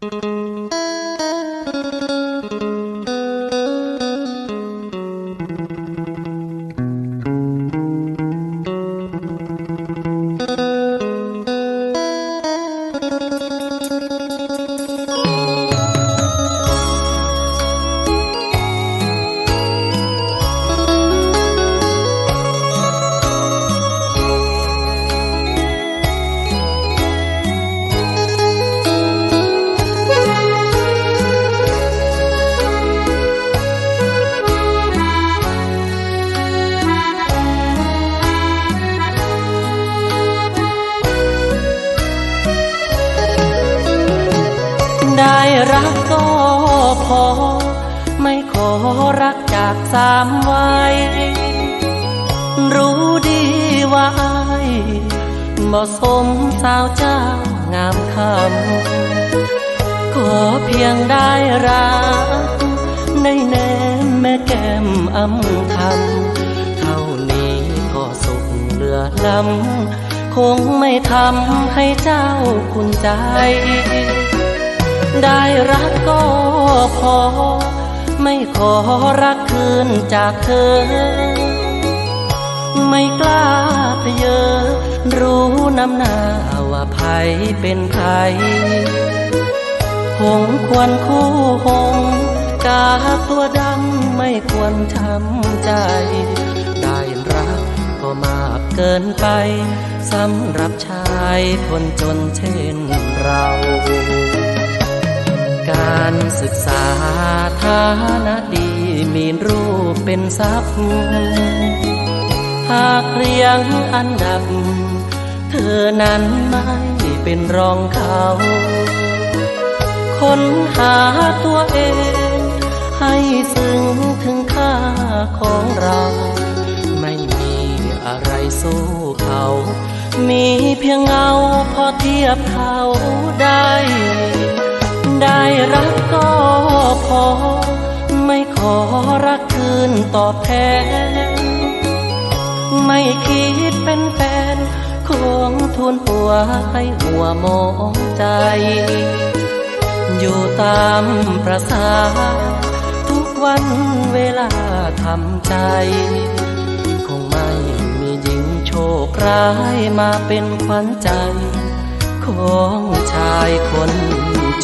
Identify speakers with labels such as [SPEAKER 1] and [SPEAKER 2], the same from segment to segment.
[SPEAKER 1] ได้ รักก็พอ ไม่ขอรักจากสามวัย รู้ดีว่าอายบ่สมสาวเจ้างามคำขอเพียงได้รัก ในแนมแม่แก้มอำคำเท่านี้ก็สุขเหลือล้ำคงไม่ทำให้เจ้าคุณใจ ได้รักก็พอ ไม่ขอรักคืนจากเธอ ไม่กล้าทะเยอรู้น้ำหน้าว่าภัยเป็นภัยหงควรคู่หง กาตัวดำไม่ควรช้ำใจ ได้รักก็มากเกินไปสำหรับชายคนจนเช่นเรา การศึกษาฐานะดีมีรูปเป็นทรัพย์หากเรียงอันดับ เธอนั้นไม่เป็นรองเขาค้นหาตัวเอง ให้ซึ้งถึงค่าของเรา ไม่มีอะไรสู้เขา มีเพียงเงาพอเทียบเขาได้ ได้รักก็พอ ไม่ขอรักคืนตอบแทน ไม่คิดเป็นแฟนของทุนหัวให้หัวมองใจ อยู่ตามประสาทุกวันเวลาทำใจ คงไม่มีหญิงโชคร้ายมาเป็นขวัญใจของชายคน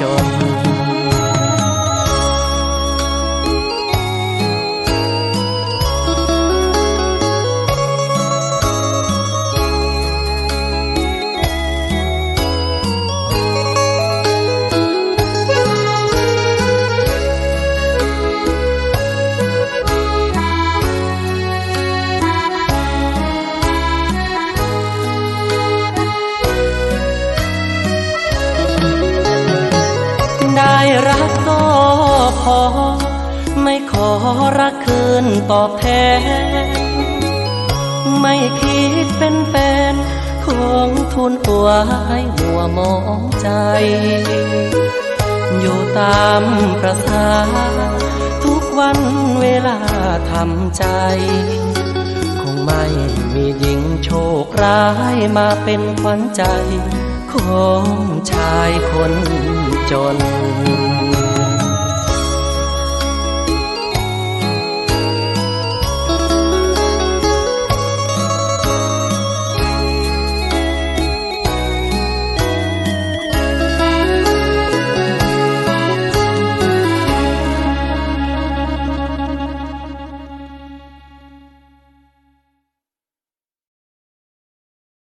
[SPEAKER 1] จน พอไม่ขอรักคืนตอบแทน ไม่คิดเป็นแฟนของทุนหัวให้หัวมองใจ อยู่ตามประสาทุกวันเวลาทำใจ คงไม่มีหญิงโชคร้ายมาเป็นขวัญใจของชายคนจน